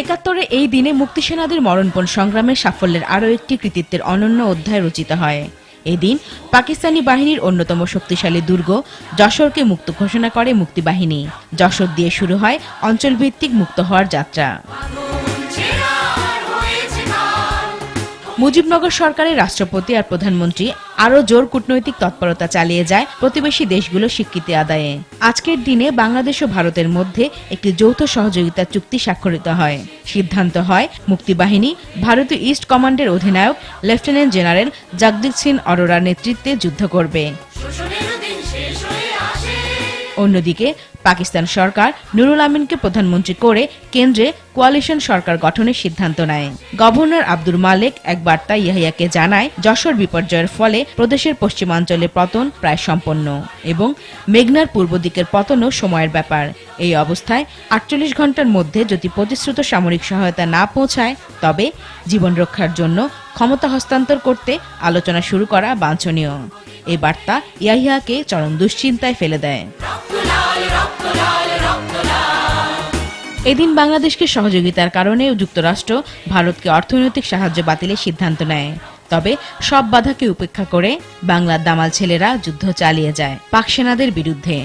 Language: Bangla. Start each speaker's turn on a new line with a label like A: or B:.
A: একাত্তরে এই দিনে মুক্তিসেনাদের মরণপণ সংগ্রামের সাফল্যের আরও একটি কৃতিত্বের অনন্য অধ্যায় রচিত হয়। এদিন পাকিস্তানি বাহিনীর অন্যতম শক্তিশালী দুর্গ যশোরকে মুক্ত ঘোষণা করে মুক্তিবাহিনী যশোর দিয়ে শুরু হয় অঞ্চলভিত্তিক মুক্ত হওয়ার যাত্রা। মুজিবনগর সরকারের রাষ্ট্রপতি আর প্রধানমন্ত্রী আরও জোর কূটনৈতিক তৎপরতা চালিয়ে যায় প্রতিবেশী দেশগুলো স্বীকৃতি আদায়ে। আজকের দিনে বাংলাদেশ ও ভারতের মধ্যে একটি যৌথ সহযোগিতা চুক্তি স্বাক্ষরিত হয়। সিদ্ধান্ত হয়, মুক্তিবাহিনী, ভারতীয় ইস্ট কমান্ডের অধিনায়ক, লেফটেন্যান্ট জেনারেল জগদীপ সিং অরোরার নেতৃত্বে যুদ্ধ করবে। অন্যদিকে, পাকিস্তান সরকার নুরুল আমিনকে প্রধানমন্ত্রী করে কেন্দ্রে কোয়ালিশন সরকার গঠনের সিদ্ধান্ত নেয়। গভর্নর আব্দুল মালেক এক বার্তায় ইয়াহিয়াকে জানায়, যশোর বিপর্যয়ের ফলে প্রদেশের পশ্চিমাঞ্চলে পতন প্রায় সম্পন্ন এবং মেঘনার পূর্ব দিকের পতনও সময়ের ব্যাপার। এই অবস্থায় আটচল্লিশ ঘণ্টার মধ্যে যদি প্রতিশ্রুত সামরিক সহায়তা না পৌঁছায়, তবে জীবন রক্ষার জন্য ক্ষমতা হস্তান্তর করতে আলোচনা শুরু করা বাঞ্ছনীয়। এই বার্তা ইয়াহিয়াকে চরম দুশ্চিন্তায় ফেলে দেয়। এদিন বাংলাদেশকে সহযোগিতার কারণে যুক্তরাষ্ট্র ভারতকে অর্থনৈতিক সাহায্য বাতিলের সিদ্ধান্ত নেয়। তবে সব বাধাকে উপেক্ষা করে বাংলার দামাল ছেলেরা যুদ্ধ চালিয়ে যায় পাক সেনাদের বিরুদ্ধে।